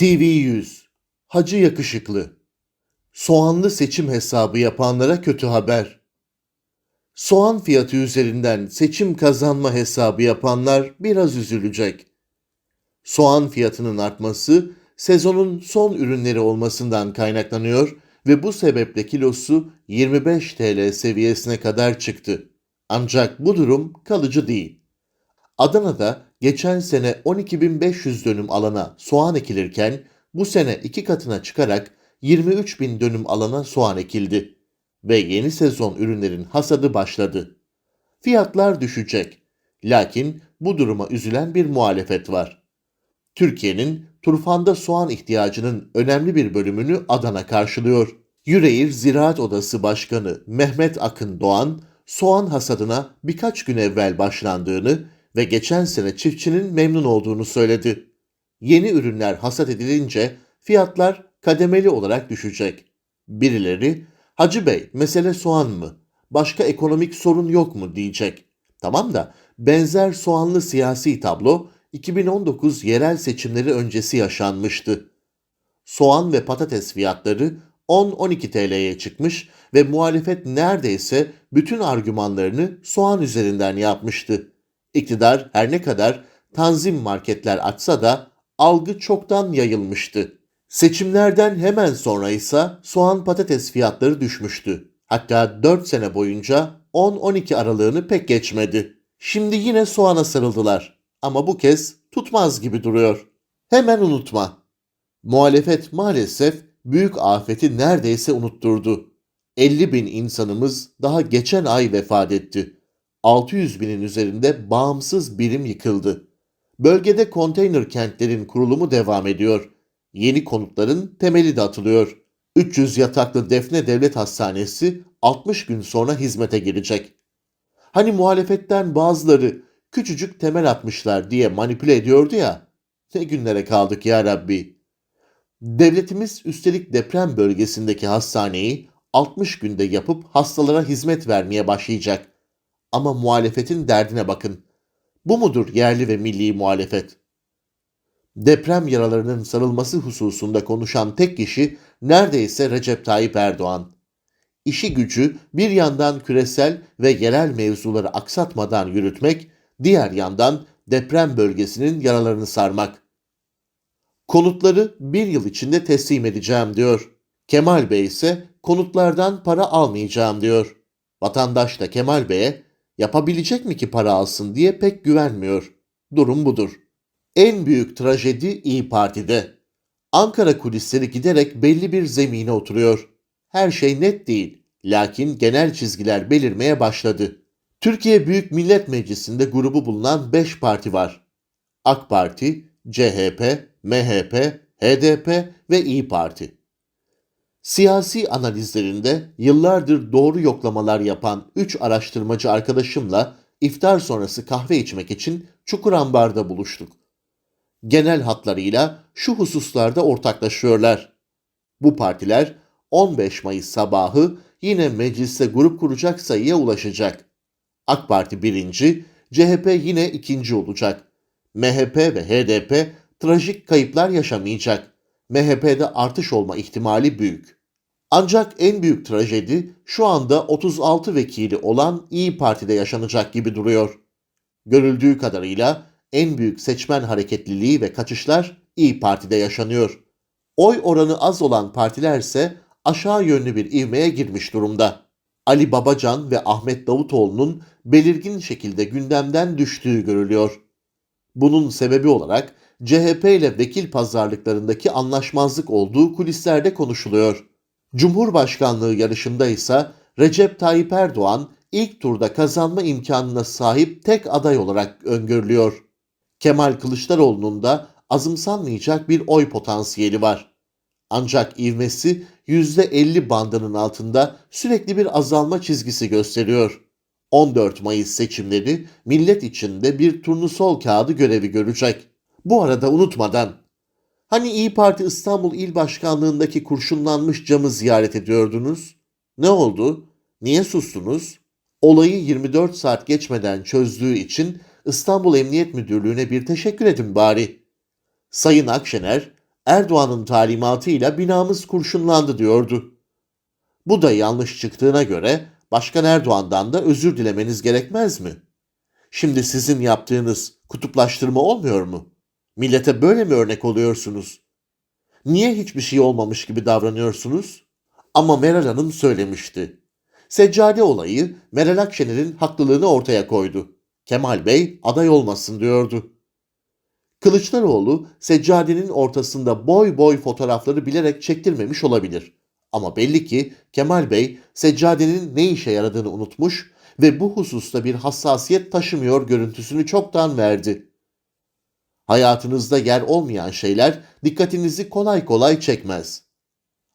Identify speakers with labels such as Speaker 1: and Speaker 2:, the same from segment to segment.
Speaker 1: TV100 Hacı Yakışıklı Soğanlı seçim hesabı yapanlara kötü haber. Soğan fiyatı üzerinden seçim kazanma hesabı yapanlar biraz üzülecek. Soğan fiyatının artması sezonun son ürünleri olmasından kaynaklanıyor ve bu sebeple kilosu 25 TL seviyesine kadar çıktı. Ancak bu durum kalıcı değil. Adana'da geçen sene 12.500 dönüm alana soğan ekilirken bu sene iki katına çıkarak 23.000 dönüm alana soğan ekildi ve yeni sezon ürünlerin hasadı başladı. Fiyatlar düşecek. Lakin bu duruma üzülen bir muhalefet var. Türkiye'nin turfanda soğan ihtiyacının önemli bir bölümünü Adana karşılıyor. Yüreğir Ziraat Odası Başkanı Mehmet Akın Doğan, soğan hasadına birkaç gün evvel başlandığını ve geçen sene çiftçinin memnun olduğunu söyledi. Yeni ürünler hasat edilince fiyatlar kademeli olarak düşecek. Birileri, Hacı Bey mesele soğan mı? Başka ekonomik sorun yok mu diyecek. Tamam da benzer soğanlı siyasi tablo 2019 yerel seçimleri öncesi yaşanmıştı. Soğan ve patates fiyatları 10-12 TL'ye çıkmış ve muhalefet neredeyse bütün argümanlarını soğan üzerinden yapmıştı. İktidar her ne kadar tanzim marketler açsa da algı çoktan yayılmıştı. Seçimlerden hemen sonra ise soğan patates fiyatları düşmüştü. Hatta 4 sene boyunca 10-12 aralığını pek geçmedi. Şimdi yine soğana sarıldılar. Ama bu kez tutmaz gibi duruyor. Hemen unutma. Muhalefet maalesef büyük afeti neredeyse unutturdu. 50 bin insanımız daha geçen ay vefat etti. 600 binin üzerinde bağımsız birim yıkıldı. Bölgede konteyner kentlerin kurulumu devam ediyor. Yeni konutların temeli de atılıyor. 300 yataklı Defne Devlet Hastanesi 60 gün sonra hizmete girecek. Hani muhalefetten bazıları küçücük temel atmışlar diye manipüle ediyordu ya. Ne günlere kaldık ya Rabbi. Devletimiz üstelik deprem bölgesindeki hastaneyi 60 günde yapıp hastalara hizmet vermeye başlayacak. Ama muhalefetin derdine bakın. Bu mudur yerli ve milli muhalefet? Deprem yaralarının sarılması hususunda konuşan tek kişi neredeyse Recep Tayyip Erdoğan. İşi gücü bir yandan küresel ve yerel mevzuları aksatmadan yürütmek, diğer yandan deprem bölgesinin yaralarını sarmak. Konutları bir yıl içinde teslim edeceğim diyor. Kemal Bey ise konutlardan para almayacağım diyor. Vatandaş da Kemal Bey'e yapabilecek mi ki para alsın diye pek güvenmiyor. Durum budur. En büyük trajedi İyi Parti'de. Ankara kulisleri giderek belli bir zemine oturuyor. Her şey net değil. Lakin genel çizgiler belirmeye başladı. Türkiye Büyük Millet Meclisi'nde grubu bulunan 5 parti var. AK Parti, CHP, MHP, HDP ve İyi Parti. Siyasi analizlerinde yıllardır doğru yoklamalar yapan 3 araştırmacı arkadaşımla iftar sonrası kahve içmek için Çukurambar'da buluştuk. Genel hatlarıyla şu hususlarda ortaklaşıyorlar. Bu partiler 15 Mayıs sabahı yine mecliste grup kuracak sayıya ulaşacak. AK Parti birinci, CHP yine ikinci olacak. MHP ve HDP trajik kayıplar yaşamayacak. MHP'de artış olma ihtimali büyük. Ancak en büyük trajedi şu anda 36 vekili olan İyi Parti'de yaşanacak gibi duruyor. Görüldüğü kadarıyla en büyük seçmen hareketliliği ve kaçışlar İyi Parti'de yaşanıyor. Oy oranı az olan partiler ise aşağı yönlü bir ivmeye girmiş durumda. Ali Babacan ve Ahmet Davutoğlu'nun belirgin şekilde gündemden düştüğü görülüyor. Bunun sebebi olarak CHP ile vekil pazarlıklarındaki anlaşmazlık olduğu kulislerde konuşuluyor. Cumhurbaşkanlığı yarışında ise Recep Tayyip Erdoğan ilk turda kazanma imkanına sahip tek aday olarak öngörülüyor. Kemal Kılıçdaroğlu'nun da azımsanmayacak bir oy potansiyeli var. Ancak ivmesi %50 bandının altında sürekli bir azalma çizgisi gösteriyor. 14 Mayıs seçimleri millet içinde bir turnusol kağıdı görevi görecek. Bu arada unutmadan Hani İyi Parti İstanbul İl Başkanlığındaki kurşunlanmış camı ziyaret ediyordunuz? Ne oldu? Niye sustunuz? Olayı 24 saat geçmeden çözdüğü için İstanbul Emniyet Müdürlüğü'ne bir teşekkür edin bari. Sayın Akşener, Erdoğan'ın talimatıyla binamız kurşunlandı diyordu. Bu da yanlış çıktığına göre Başkan Erdoğan'dan da özür dilemeniz gerekmez mi? Şimdi sizin yaptığınız kutuplaştırma olmuyor mu? Millete böyle mi örnek oluyorsunuz? Niye hiçbir şey olmamış gibi davranıyorsunuz? Ama Meral Hanım söylemişti. Seccade olayı Meral Akşener'in haklılığını ortaya koydu. Kemal Bey aday olmasın diyordu. Kılıçdaroğlu seccadenin ortasında boy boy fotoğrafları bilerek çektirmemiş olabilir. Ama belli ki Kemal Bey seccadenin ne işe yaradığını unutmuş ve bu hususta bir hassasiyet taşımıyor görüntüsünü çoktan verdi. Hayatınızda yer olmayan şeyler dikkatinizi kolay kolay çekmez.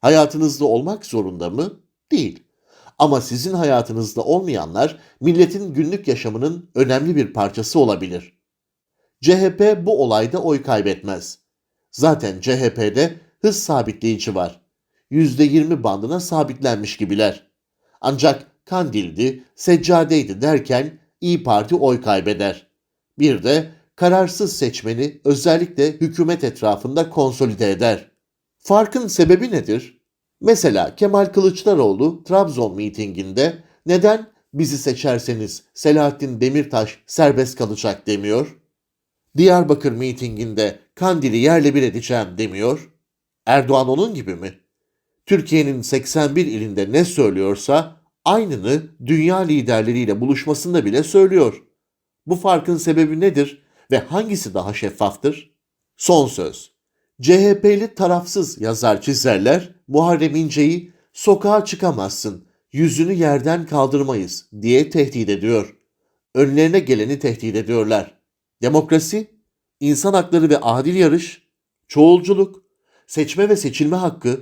Speaker 1: Hayatınızda olmak zorunda mı? Değil. Ama sizin hayatınızda olmayanlar milletin günlük yaşamının önemli bir parçası olabilir. CHP bu olayda oy kaybetmez. Zaten CHP'de hız sabitleyici var. %20 bandına sabitlenmiş gibiler. Ancak Kandil'di, Seccadeydi derken İyi Parti oy kaybeder. Bir de kararsız seçmeni özellikle hükümet etrafında konsolide eder. Farkın sebebi nedir? Mesela Kemal Kılıçdaroğlu Trabzon mitinginde neden bizi seçerseniz Selahattin Demirtaş serbest kalacak demiyor? Diyarbakır mitinginde Kandil'i yerle bir edeceğim demiyor. Erdoğan onun gibi mi? Türkiye'nin 81 ilinde ne söylüyorsa aynını dünya liderleriyle buluşmasında bile söylüyor. Bu farkın sebebi nedir ve hangisi daha şeffaftır? Son söz. CHP'li tarafsız yazar çizerler Muharrem İnce'yi sokağa çıkamazsın, yüzünü yerden kaldırmayız diye tehdit ediyor. Önlerine geleni tehdit ediyorlar. Demokrasi, insan hakları ve adil yarış, çoğulculuk, seçme ve seçilme hakkı,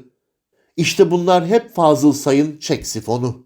Speaker 1: işte bunlar hep Fazıl Say'ın çek sifonu.